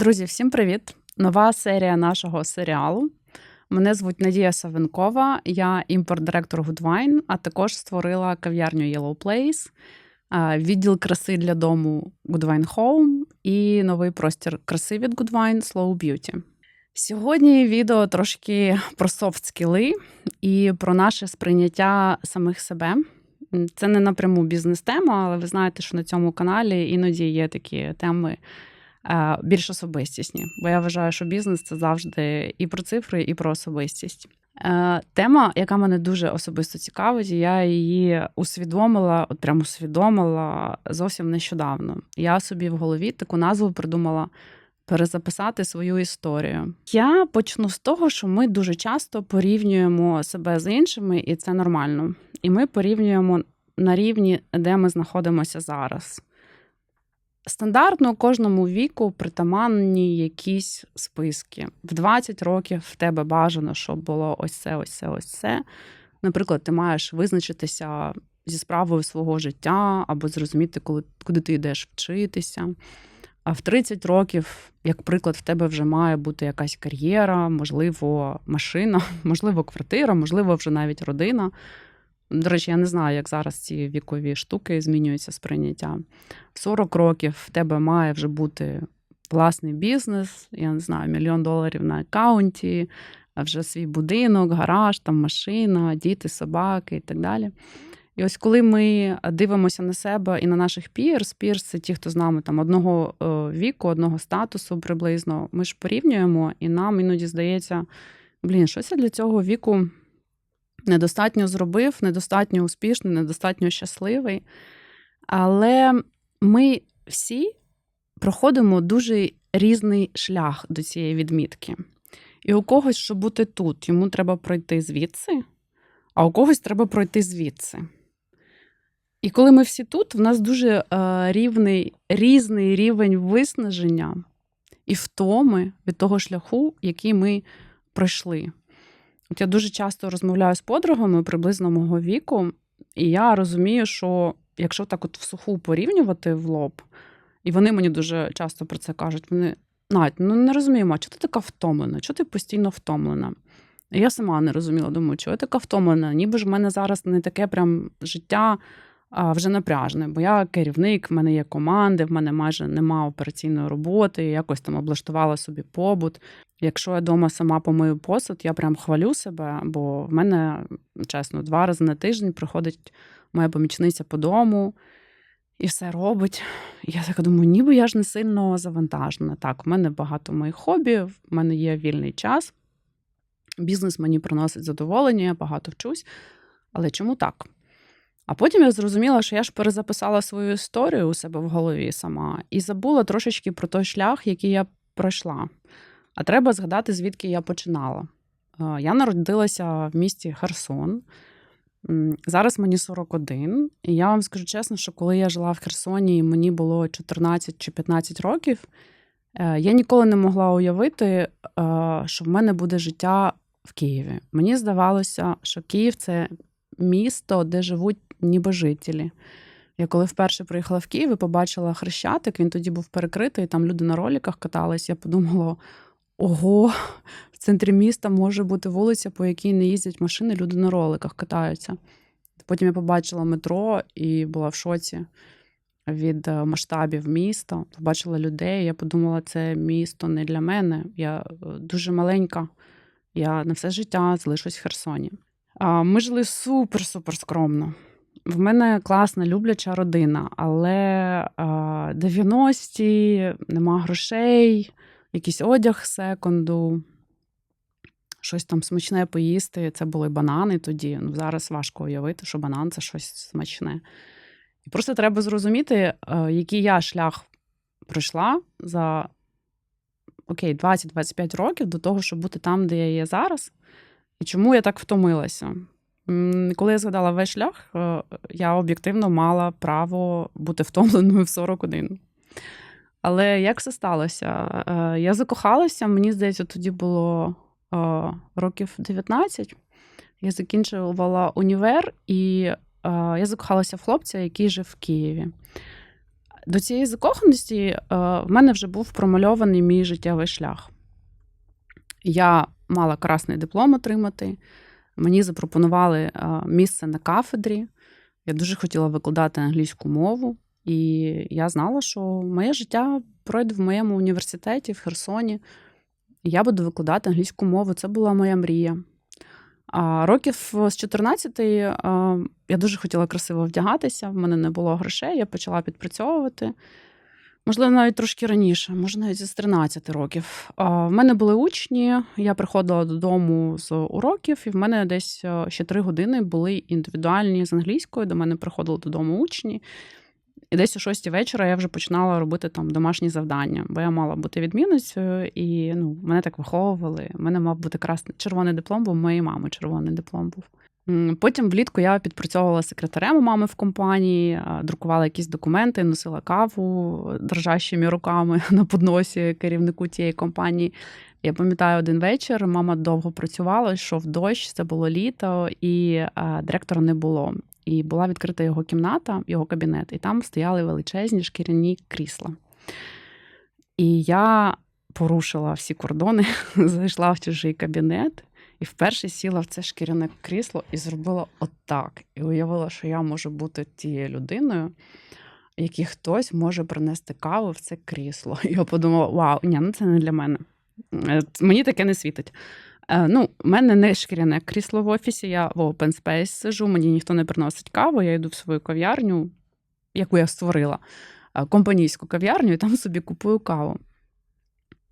Друзі, всім привіт! Нова серія нашого серіалу. Мене звуть Надія Савенкова, я імпорт-директор Goodwine, а також створила кав'ярню Yellow Place, відділ краси для дому Goodwine Home і новий простір краси від Goodwine Slow Beauty. Сьогодні відео трошки про софт скіли і про наше сприйняття самих себе. Це не напряму бізнес-тема, але ви знаєте, що на цьому каналі іноді є такі теми більш особистісні. Бо я вважаю, що бізнес це завжди і про цифри, і про особистість. Е, Тема, яка мене дуже особисто цікавить, я її усвідомила, от прямо усвідомила зовсім нещодавно. Я собі в голові таку назву придумала перезаписати свою історію. Я почну з того, що ми дуже часто порівнюємо себе з іншими, і це нормально. І ми порівнюємо на рівні, де ми знаходимося зараз. Стандартно кожному віку притаманні якісь списки. В 20 років в тебе бажано, щоб було ось це, ось це, ось це. Наприклад, ти маєш визначитися зі справою свого життя або зрозуміти, коли, куди ти йдеш вчитися. А в 30 років, як приклад, в тебе вже має бути якась кар'єра, можливо, машина, можливо, квартира, можливо, вже навіть родина. До речі, я не знаю, як зараз ці вікові штуки змінюються сприйняття. В 40 років в тебе має вже бути власний бізнес, я не знаю, мільйон доларів на аккаунті, вже свій будинок, гараж, там машина, діти, собаки і так далі. І ось коли ми дивимося на себе і на наших пірс, пірс це ті, хто з нами там одного е, віку, одного статусу приблизно, ми ж порівнюємо, і нам іноді здається, блін, щось я для цього віку недостатньо зробив, недостатньо успішний, недостатньо щасливий. Але ми всі проходимо дуже різний шлях до цієї відмітки. І у когось, щоб бути тут, йому треба пройти звідси, а у когось треба пройти звідси. І коли ми всі тут, в нас дуже е, рівний, різний рівень виснаження і втоми від того шляху, який ми пройшли. От я дуже часто розмовляю з подругами приблизно мого віку, і я розумію, що якщо так от в суху порівнювати в лоб, і вони мені дуже часто про це кажуть: вони навіть ну не розуміємо, чого ти така втомлена? Чого ти постійно втомлена? І я сама не розуміла, думаю, чого я така втомлена? Ніби ж в мене зараз не таке прям життя вже напряжне, бо я керівник, в мене є команди, в мене майже нема операційної роботи, я якось там облаштувала собі побут. Якщо я вдома сама помию посуд, я прям хвалю себе, бо в мене, чесно, два рази на тиждень приходить моя помічниця по дому і все робить. Я така думаю, ніби я ж не сильно завантажена. Так, в мене багато моїх хобі, в мене є вільний час. Бізнес мені приносить задоволення, я багато вчусь. Але чому так? А потім я зрозуміла, що я ж перезаписала свою історію у себе в голові сама і забула трошечки про той шлях, який я пройшла. А треба згадати, звідки я починала. Е, Я народилася в місті Херсон. Зараз мені 41. І я вам скажу чесно, що коли я жила в Херсоні, і мені було 14 чи 15 років, е, я ніколи не могла уявити, е, що в мене буде життя в Києві. Мені здавалося, що Київ це місто, де живуть нібожителі. Я коли вперше приїхала в Київ і побачила хрещатик, він тоді був перекритий, там люди на роліках катались. Я подумала: ого, в центрі міста може бути вулиця, по якій не їздять машини, люди на роликах катаються. Потім я побачила метро і була в шоці від е, масштабів міста. Побачила людей. Я подумала, це місто не для мене. Я е, дуже маленька. Я на все життя залишусь в Херсоні. Ми жили супер-супер скромно. В мене класна, любляча родина, але а, 90-ті, нема грошей, якийсь одяг секонду, щось там смачне поїсти. Це були банани тоді. Ну, зараз важко уявити, що банан це щось смачне. І просто треба зрозуміти, який я шлях пройшла за окей, 20-25 років до того, щоб бути там, де я є зараз. І чому я так втомилася? Коли я згадала весь шлях, е, я об'єктивно мала право бути втомленою в 41. Але як це сталося? Е, Я закохалася, мені здається, тоді було е, років 19. Я закінчувала універ, і я закохалася в хлопця, який жив в Києві. До цієї закоханості в мене вже був промальований мій життєвий шлях. Я мала красний диплом отримати. Мені запропонували е, місце на кафедрі. Я дуже хотіла викладати англійську мову, і я знала, що моє життя пройде в моєму університеті в Херсоні. Я буду викладати англійську мову. Це була моя мрія. А років з 14 я дуже хотіла красиво вдягатися, в мене не було грошей, я почала підпрацьовувати. Можливо, навіть трошки раніше, може, навіть з 13 років. В мене були учні, я приходила додому з уроків, і в мене десь ще три години були індивідуальні з англійською. До мене приходили додому учні. І десь о 6 вечора я вже починала робити там домашні завдання, бо я мала бути відмінницею, і ну, мене так виховували. У мене мав бути красний червоний диплом, бо у моєї мами червоний диплом був. Потім влітку я підпрацьовувала секретарем у мами в компанії, друкувала якісь документи, носила каву дрожащими руками на подносі керівнику тієї компанії. Я пам'ятаю один вечір, мама довго працювала, йшов дощ, це було літо, і директора не було. І була відкрита його кімната, його кабінет, і там стояли величезні шкіряні крісла. І я порушила всі кордони, зайшла в чужий кабінет і вперше сіла в це шкіряне крісло і зробила отак. І уявила, що я можу бути тією людиною, якій хтось може принести каву в це крісло. І я подумала: вау, ні, ну це не для мене. Е, мені таке не світить. Е, ну, У мене не шкіряне крісло в офісі, я в open space сижу, мені ніхто не приносить каву, я йду в свою кав'ярню, яку я створила, е, компанійську кав'ярню, і там собі купую каву.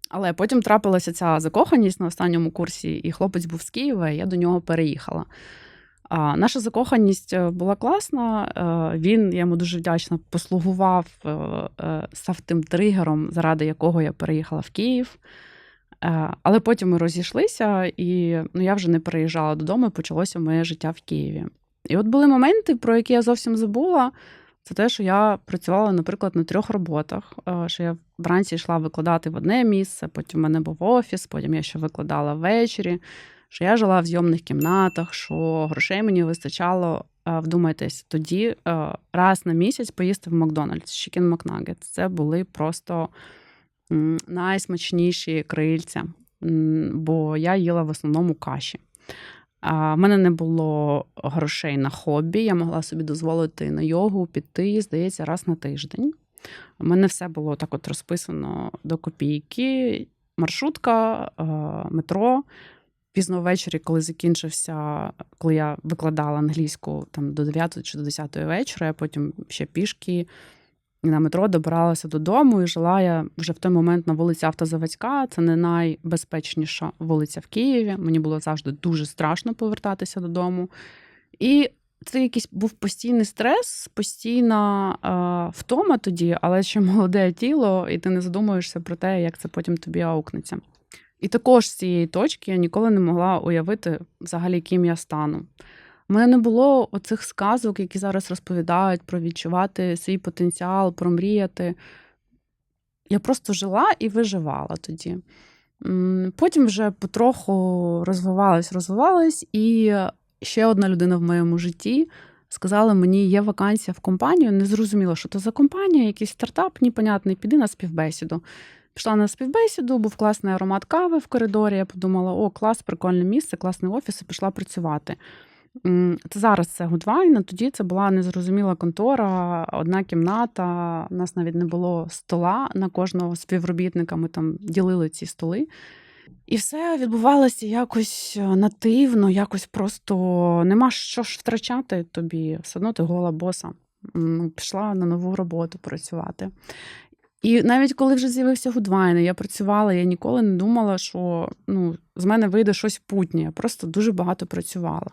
Але потім трапилася ця закоханість на останньому курсі, і хлопець був з Києва, і я до нього переїхала. А, Наша закоханість е, була класна. Він, я йому дуже вдячна, послугував, став тим тригером, заради якого я переїхала в Київ. Е, але потім ми розійшлися, і ну, я вже не переїжджала додому, і почалося моє життя в Києві. І от були моменти, про які я зовсім забула. Це те, що я працювала, наприклад, на трьох роботах. Е, що я вранці йшла викладати в одне місце, потім в мене був офіс, потім я ще викладала ввечері, що я жила в зйомних кімнатах, що грошей мені вистачало. Е, вдумайтесь, тоді раз на місяць поїсти в Макдональдс, Chicken McNuggets. Це були просто найсмачніші крильця, бо я їла в основному каші. У мене не було грошей на хобі, я могла собі дозволити на йогу піти, здається, раз на тиждень. У мене все було так от розписано до копійки, маршрутка, метро. Пізно ввечері, коли закінчився, коли я викладала англійську там до 9 чи до 10 вечора, я потім ще пішки на метро добиралася додому і жила я вже в той момент на вулиці Автозаводська. Це не найбезпечніша вулиця в Києві. Мені було завжди дуже страшно повертатися додому. І це якийсь був постійний стрес, постійна е, втома тоді, але ще молоде тіло, і ти не задумуєшся про те, як це потім тобі аукнеться. І також з цієї точки я ніколи не могла уявити взагалі, ким я стану. У мене не було оцих сказок, які зараз розповідають про відчувати свій потенціал, про мріяти. Я просто жила і виживала тоді. Потім вже потроху розвивалась, розвивалась, і ще одна людина в моєму житті сказала мені, є вакансія в компанію. Не зрозуміла, що це за компанія, якийсь стартап, непонятний, піди на співбесіду. Пішла на співбесіду, був класний аромат кави в коридорі. Я подумала, о, клас, прикольне місце, класний офіс, і пішла працювати. Це зараз це Гудвайн, а тоді це була незрозуміла контора, одна кімната. У нас навіть не було стола на кожного співробітника. Ми там ділили ці столи. І все відбувалося якось е, нативно, якось просто нема що ж втрачати тобі. Все одно ти гола боса. Пішла на нову роботу працювати. І навіть коли вже з'явився Гудвайн, я працювала, я ніколи не думала, що ну, з мене вийде щось путнє. Я просто дуже багато працювала.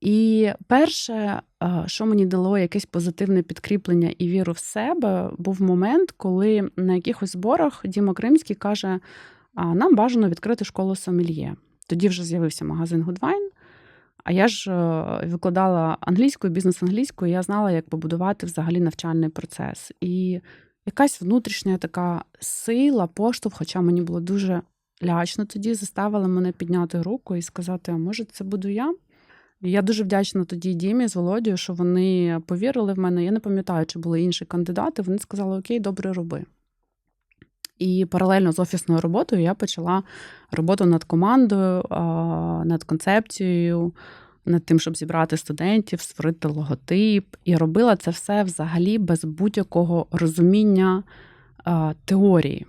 І перше, що мені дало якесь позитивне підкріплення і віру в себе, був момент, коли на якихось зборах Діма Кримський каже: нам бажано відкрити школу Сомельє. Тоді вже з'явився магазин Гудвайн. А я ж е, викладала англійською, бізнес англійською, я знала, як побудувати взагалі навчальний процес. І якась внутрішня така сила, поштовх, хоча мені було дуже лячно тоді, заставила мене підняти руку і сказати: а може, це буду я? Я дуже вдячна тоді Дімі з Володією, що вони повірили в мене. Я не пам'ятаю, чи були інші кандидати. Вони сказали: Окей, добре, роби. І паралельно з офісною роботою я почала роботу над командою, над концепцією, над тим, щоб зібрати студентів, створити логотип. І робила це все взагалі без будь-якого розуміння теорії.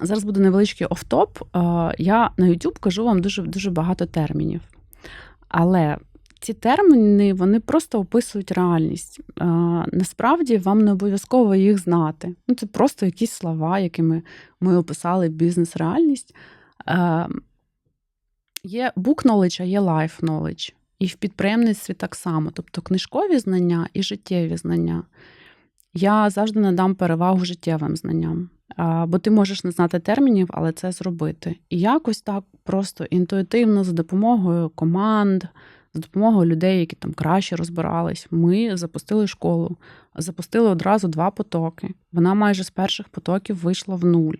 Зараз буде невеличкий офтоп. Я на YouTube кажу вам дуже дуже багато термінів. Але ці терміни вони просто описують реальність. Насправді вам не обов'язково їх знати. Ну, Це просто якісь слова, якими ми описали бізнес-реальність. Є book knowledge, а є life knowledge. І в підприємництві так само, тобто книжкові знання і життєві знання. Я завжди надам перевагу життєвим знанням. Бо ти можеш не знати термінів, але це зробити. І якось так просто інтуїтивно, за допомогою команд, за допомогою людей, які там краще розбирались, ми запустили школу, запустили одразу два потоки. Вона майже з перших потоків вийшла в нуль.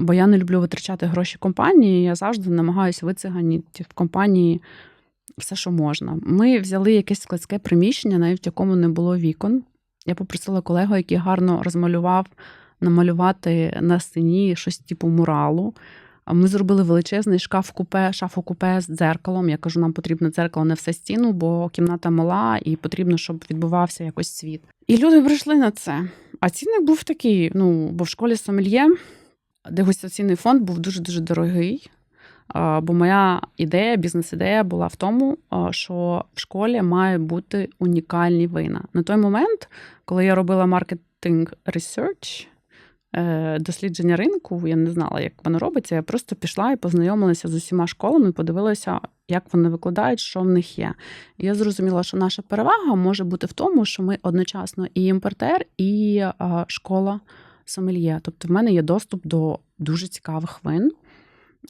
Бо я не люблю витрачати гроші компанії, я завжди намагаюся вициганіти в компанії все, що можна. Ми взяли якесь складське приміщення, навіть в якому не було вікон. Я попросила колегу, який гарно розмалював, намалювати на стіні щось типу муралу. Ми зробили величезний шкаф купе, шафу купе з дзеркалом. Я кажу, нам потрібно дзеркало не все стіну, бо кімната мала, і потрібно, щоб відбувався якось світ. І люди прийшли на це. А цінник був такий: ну, бо в школі Сомельє дегустаційний фонд був дуже-дуже дорогий. Бо моя ідея, бізнес-ідея була в тому, що в школі має бути унікальні вина. На той момент, коли я робила маркетинг е, дослідження ринку, я не знала, як воно робиться. Я просто пішла і познайомилася з усіма школами, подивилася, як вони викладають, що в них є. І я зрозуміла, що наша перевага може бути в тому, що ми одночасно і імпортер, і школа сомельє. Тобто, в мене є доступ до дуже цікавих вин.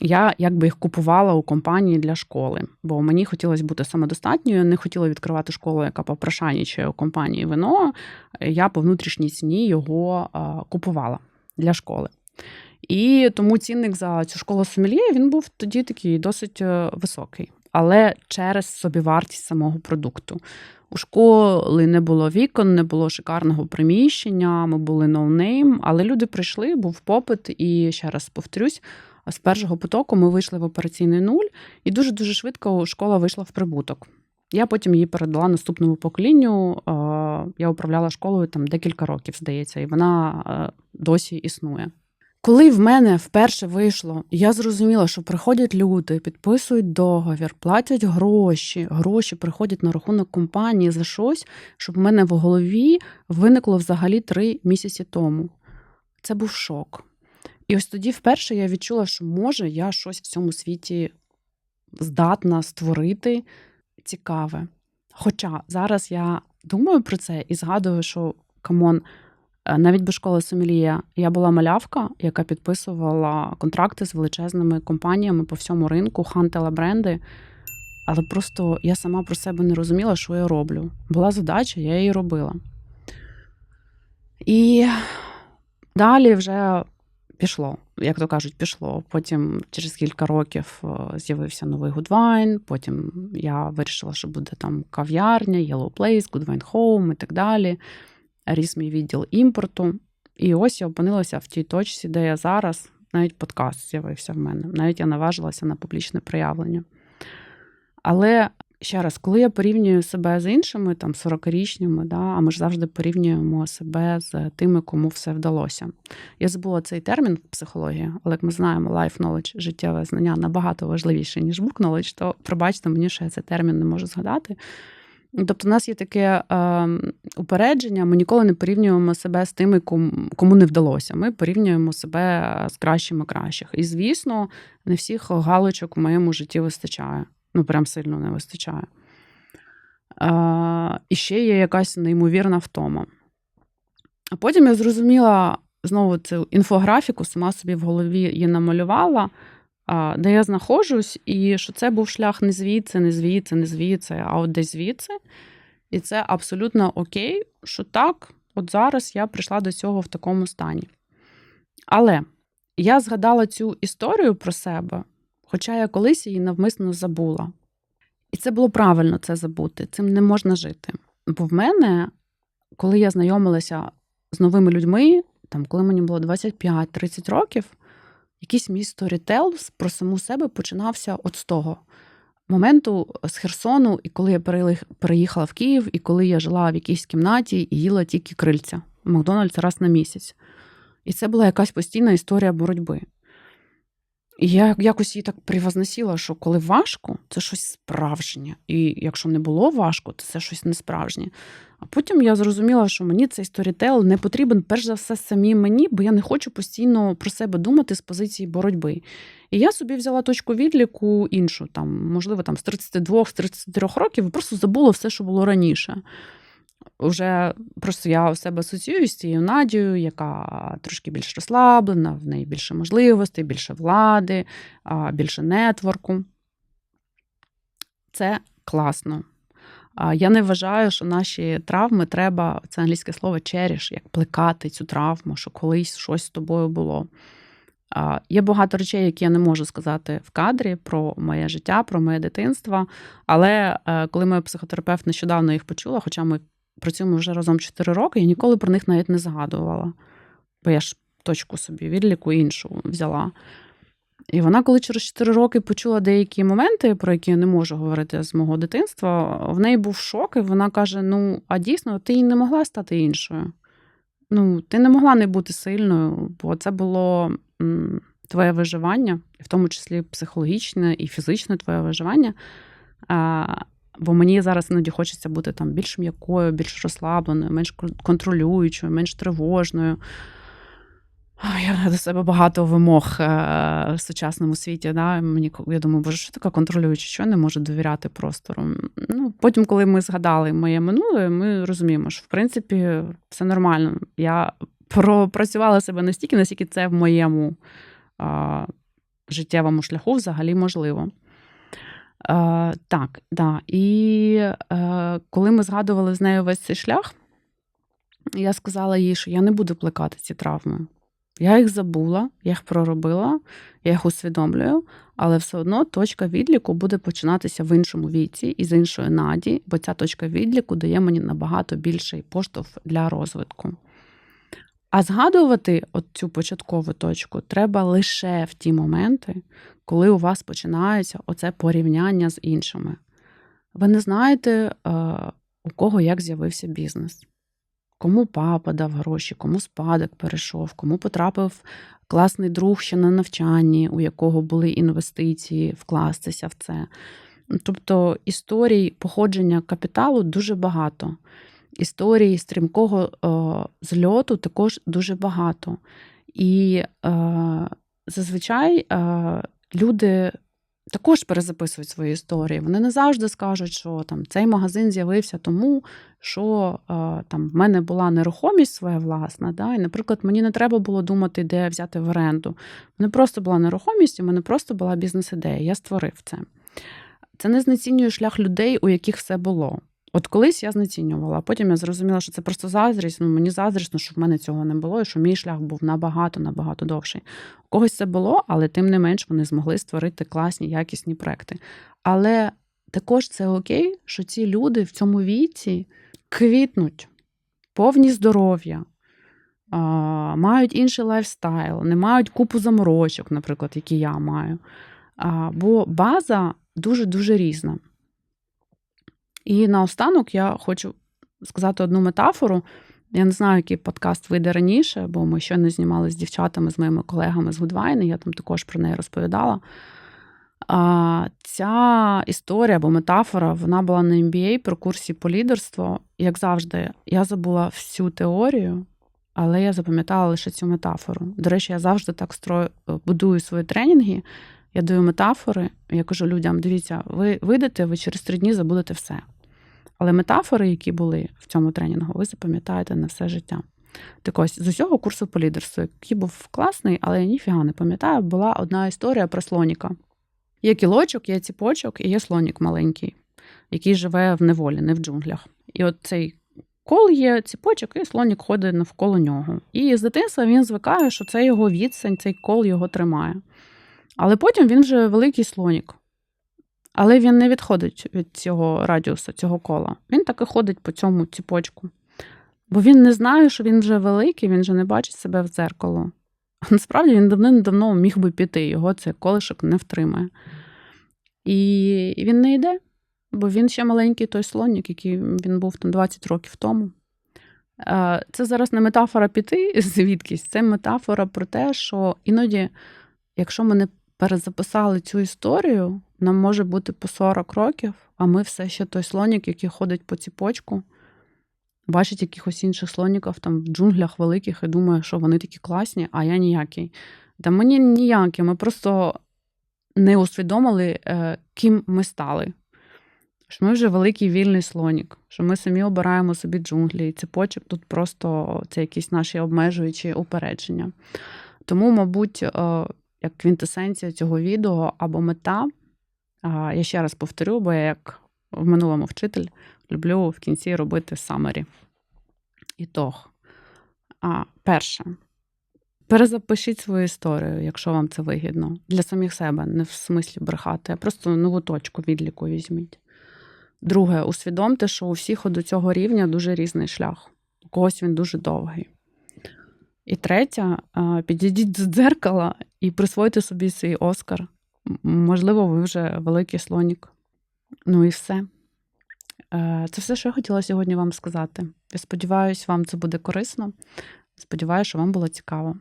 Я якби їх купувала у компанії для школи, бо мені хотілося бути самодостатньою, не хотіла відкривати школу, яка попрошайнічає у компанії вино. Я по внутрішній ціні його купувала для школи. І тому цінник за цю школу сомельє він був тоді такий досить е, високий, але через собівартість самого продукту. У школи не було вікон, не було шикарного приміщення, ми були ноунейм, але люди прийшли, був попит, і ще раз повторюсь, з першого потоку ми вийшли в операційний нуль, і дуже-дуже швидко школа вийшла в прибуток. Я потім її передала наступному поколінню. Я управляла школою там декілька років, здається, і вона досі існує. Коли в мене вперше вийшло, я зрозуміла, що приходять люди, підписують договір, платять гроші, гроші приходять на рахунок компанії за щось, щоб в мене в голові виникло взагалі три місяці тому. Це був шок. І ось тоді вперше я відчула, що може я щось в цьому світі здатна створити цікаве. Хоча зараз я думаю про це і згадую, що камон, е, навіть без школи Сомелія я була малявка, яка підписувала контракти з величезними компаніями по всьому ринку, хантила бренди. Але просто я сама про себе не розуміла, що я роблю. Була задача, я її робила. І далі вже пішло, як то кажуть, пішло. Потім через кілька років е, з'явився новий Goodwine, Потім я вирішила, що буде там кав'ярня, Yellow Place, Goodwine Home і так далі. Ріс мій відділ імпорту. І ось я опинилася в тій точці, де я зараз, навіть подкаст з'явився в мене. Навіть я наважилася на публічне проявлення. Але ще раз, коли я порівнюю себе з іншими, там 40-річними, да, а ми ж завжди порівнюємо себе з тими, кому все вдалося. Я забула цей термін в психології, але як ми знаємо, life knowledge, життєве знання набагато важливіше, ніж book knowledge, то пробачте мені, що я цей термін не можу згадати. Тобто, у нас є таке е, упередження, ми ніколи не порівнюємо себе з тими, кому не вдалося. Ми порівнюємо себе з кращими кращих. І, звісно, не всіх галочок в моєму житті вистачає ну прям сильно не вистачає. А, І ще є якась неймовірна втома. А потім я зрозуміла знову цю інфографіку, сама собі в голові її намалювала, де я знаходжусь, і що це був шлях не звідси, не звідси, не звідси, а от десь звідси. І це абсолютно окей, що так, от зараз я прийшла до цього в такому стані. Але я згадала цю історію про себе Хоча я колись її навмисно забула. І це було правильно це забути. Цим не можна жити. Бо в мене, коли я знайомилася з новими людьми, там, коли мені було 25-30 років, якийсь мій сторітел про саму себе починався от з того моменту з Херсону, і коли я переїхала в Київ, і коли я жила в якійсь кімнаті і їла тільки крильця в Макдональдс раз на місяць. І це була якась постійна історія боротьби. Я якось її так привозносила, що коли важко, це щось справжнє. І якщо не було важко, то це щось несправжнє. А потім я зрозуміла, що мені цей сторітел не потрібен, перш за все, самі мені, бо я не хочу постійно про себе думати з позиції боротьби. І я собі взяла точку відліку іншу, там, можливо, там з 32-33 років, і просто забула все, що було раніше. Уже просто я у себе асоціюю з цією Надією, яка трошки більш розслаблена, в неї більше можливостей, більше влади, більше нетворку. Це класно. Я не вважаю, що наші травми треба, це англійське слово черіш, як плекати цю травму, що колись щось з тобою було. Є багато речей, які я не можу сказати в кадрі про моє життя, про моє дитинство. Але е, коли моя психотерапевт нещодавно їх почула, хоча ми працюємо вже разом 4 роки, я ніколи про них навіть не згадувала. Бо я ж точку собі відліку іншу взяла. І вона, коли через 4 роки почула деякі моменти, про які я не можу говорити з мого дитинства, в неї був шок, і вона каже: Ну, а дійсно, ти не могла стати іншою. Ну, ти не могла не бути сильною, бо це було твоє виживання, в тому числі психологічне і фізичне твоє виживання. Бо мені зараз іноді хочеться бути там більш м'якою, більш розслабленою, менш контролюючою, менш тривожною. Я до себе багато вимог е, в сучасному світі. Да? Мені я думаю, боже, що таке контролююче, що я не можу довіряти простору. Ну, Потім, коли ми згадали моє минуле, ми розуміємо, що в принципі все нормально. Я пропрацювала себе настільки, наскільки це в моєму а, життєвому шляху взагалі можливо. А, Так, да. І е, коли ми згадували з нею весь цей шлях, я сказала їй, що я не буду плекати ці травми. Я їх забула, я їх проробила, я їх усвідомлюю, але все одно точка відліку буде починатися в іншому віці і з іншої наді, бо ця точка відліку дає мені набагато більший поштовх для розвитку. А згадувати от цю початкову точку треба лише в ті моменти, коли у вас починається оце порівняння з іншими. Ви не знаєте, е, у кого як з'явився бізнес. Кому папа дав гроші, кому спадок перейшов, кому потрапив класний друг ще на навчанні, у якого були інвестиції, вкластися в це. Тобто історій походження капіталу дуже багато. Історії стрімкого о, зльоту також дуже багато. І е, зазвичай е, люди також перезаписують свої історії. Вони не завжди скажуть, що там цей магазин з'явився тому, що е, там в мене була нерухомість своя власна. Да? І, наприклад, мені не треба було думати, де взяти в оренду. У мене просто була нерухомість, у мене просто була бізнес-ідея. Я створив це. Це не знецінює шлях людей, у яких все було. От колись я знецінювала, а потім я зрозуміла, що це просто заздрість. Ну мені заздрісно, що в мене цього не було, і що мій шлях був набагато набагато довший. У когось це було, але тим не менш вони змогли створити класні, якісні проекти. Але також це окей, що ці люди в цьому віці квітнуть, повні здоров'я, мають інший лайфстайл, не мають купу заморочок, наприклад, які я маю. Бо база дуже дуже різна. І наостанок я хочу сказати одну метафору. Я не знаю, який подкаст вийде раніше, бо ми ще не знімали з дівчатами, з моїми колегами з Гудвайни, я там також про неї розповідала. А, Ця історія або метафора вона була на MBA про курсі по лідерству. Як завжди, я забула всю теорію, але я запам'ятала лише цю метафору. До речі, я завжди так строю, будую свої тренінги. Я даю метафори, я кажу людям: дивіться, ви вийдете, ви через три дні забудете все. Але метафори, які були в цьому тренінгу, ви запам'ятаєте на все життя. Так ось з усього курсу по лідерству, який був класний, але я ніфіга не пам'ятаю, була одна історія про слоніка. Є кілочок, є ціпочок і є слонік маленький, який живе в неволі, не в джунглях. І от цей кол є ціпочок, і слонік ходить навколо нього. І з дитинства він звикає, що це його відстань, цей кол його тримає. Але потім він вже великий слонік. Але він не відходить від цього радіуса, цього кола. Він так і ходить по цьому ціпочку. Бо він не знає, що він вже великий, він вже не бачить себе в дзеркало. Насправді він давним-давно міг би піти, його цей колишок не втримає. І він не йде, бо він ще маленький той слонік, який він був там 20 років тому. Це зараз не метафора піти звідкись, це метафора про те, що іноді, якщо ми не перезаписали цю історію, нам може бути по 40 років, а ми все ще той слонік, який ходить по ціпочку, бачить якихось інших слоніків там в джунглях великих і думає, що вони такі класні, а я ніякий. Та мені ніякі, ми просто не усвідомили, е, ким ми стали. Що ми вже великий вільний слонік, що ми самі обираємо собі джунглі, і цепочок тут просто це якісь наші обмежуючі упередження. Тому, мабуть, е, як квінтесенція цього відео або мета, я ще раз повторю, бо я як в минулому вчитель люблю в кінці робити самері. Ітог. А, Перше. Перезапишіть свою історію, якщо вам це вигідно. Для самих себе, не в смислі брехати, а просто нову точку відліку візьміть. Друге, усвідомте, що у всіх до цього рівня дуже різний шлях. У когось він дуже довгий. І третє, підійдіть до дзеркала і присвойте собі свій Оскар. Можливо, ви вже великий слонік. Ну і все. Е, це все, що я хотіла сьогодні вам сказати. Я сподіваюся, вам це буде корисно. Сподіваюся, що вам було цікаво.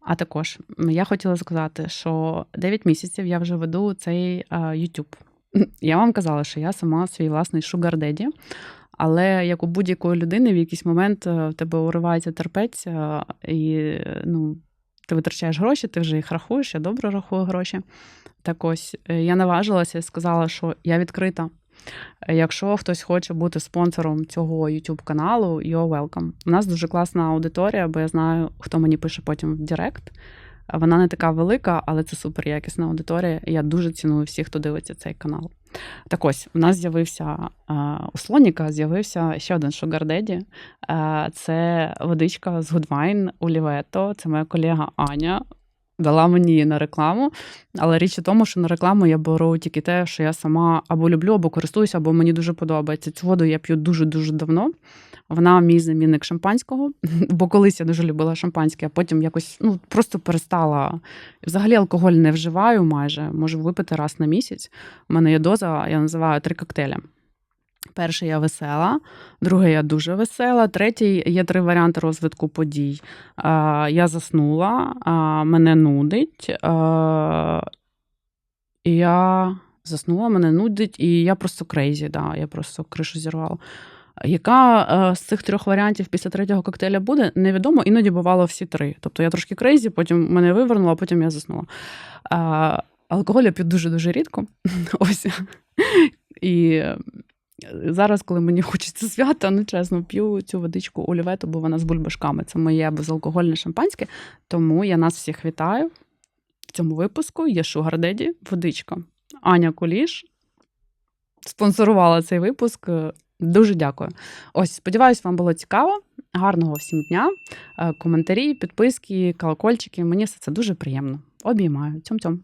А також я хотіла сказати, що 9 місяців я вже веду цей YouTube. Я вам казала, що я сама свій власний Daddy, але як у будь-якої людини, в якийсь момент в тебе уривається терпець, і ну, ти витрачаєш гроші, ти вже їх рахуєш, я добре рахую гроші. Так ось е, я наважилася і сказала, що я відкрита. Якщо хтось хоче бути спонсором цього YouTube каналу, you're welcome. У нас дуже класна аудиторія, бо я знаю, хто мені пише потім в Директ. Вона не така велика, але це супер якісна аудиторія. І я дуже ціную всіх, хто дивиться цей канал. Так ось, у нас з'явився у Слоніка з'явився ще один Daddy. Це водичка з Goodwine Оліветто. Це моя колега Аня. Дала мені на рекламу, але річ у тому, що на рекламу я беру тільки те, що я сама або люблю, або користуюся, або мені дуже подобається. Цю воду я п'ю дуже-дуже давно. Вона мій замінник шампанського, бо колись я дуже любила шампанське, а потім якось ну, просто перестала. Взагалі алкоголь не вживаю майже, можу випити раз на місяць. У мене є доза, я називаю три коктейлі. Перший я весела, другий я дуже весела, третій є три варіанти розвитку подій. Я заснула, мене нудить. Я заснула, мене нудить, і я просто крейзі, да, я просто кришу зірвала. Яка е, з цих трьох варіантів після третього коктейля буде, невідомо, іноді бувало всі три. Тобто я трошки крейзі, потім мене вивернуло, потім я заснула. Алкоголь я п'ю дуже-дуже рідко. Ось. І зараз, коли мені хочеться свята, ну чесно, п'ю цю водичку олівету, бо вона з бульбашками. Це моє безалкогольне шампанське. Тому я нас всіх вітаю. В цьому випуску є Daddy, водичка. Аня Куліш спонсорувала цей випуск. Дуже дякую. Ось, сподіваюсь, вам було цікаво. Гарного всім дня. Коментарі, підписки, колокольчики. Мені все це дуже приємно. Обіймаю. Цьом-цьом.